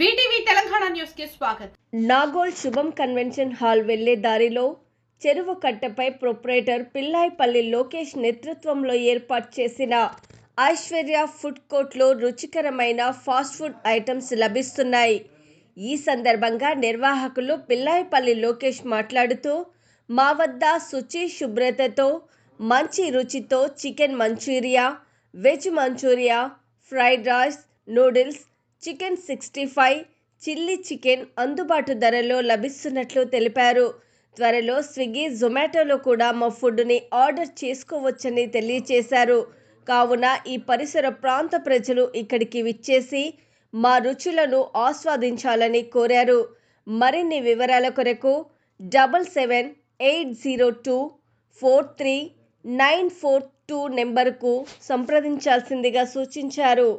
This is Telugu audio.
వీటీవీ తెలంగాణ న్యూస్కి స్వాగతం. నాగోల్ శుభం కన్వెన్షన్ హాల్ వెళ్ళే దారిలో చెరువు కట్టపై ప్రొపరేటర్ పిల్లాయిపల్లి లోకేష్ నేతృత్వంలో ఏర్పాటు చేసిన ఐశ్వర్య ఫుడ్ కోర్ట్లో రుచికరమైన ఫాస్ట్ ఫుడ్ ఐటమ్స్ లభిస్తున్నాయి. ఈ సందర్భంగా నిర్వాహకులు పిల్లాయిపల్లి లోకేష్ మాట్లాడుతూ మా వద్ద శుచి శుభ్రతతో మంచి రుచితో chicken manchurian veg manchurian fried rice noodles chicken sixty five chilli chicken అందుబాటు ధరలో లభిస్తున్నట్లు తెలిపారు. త్వరలో స్విగ్గీ జొమాటోలో కూడా మా ఫుడ్ని ఆర్డర్ చేసుకోవచ్చని తెలియజేశారు కావున ఈ పరిసర ప్రాంత ప్రజలు ఇక్కడికి విచ్చేసి మా రుచులను ఆస్వాదించాలని కోరారు. మరిన్ని వివరాల కొరకు double seven eight zero two four three nine four two నెంబర్కు సంప్రదించాల్సిందిగా సూచించారు.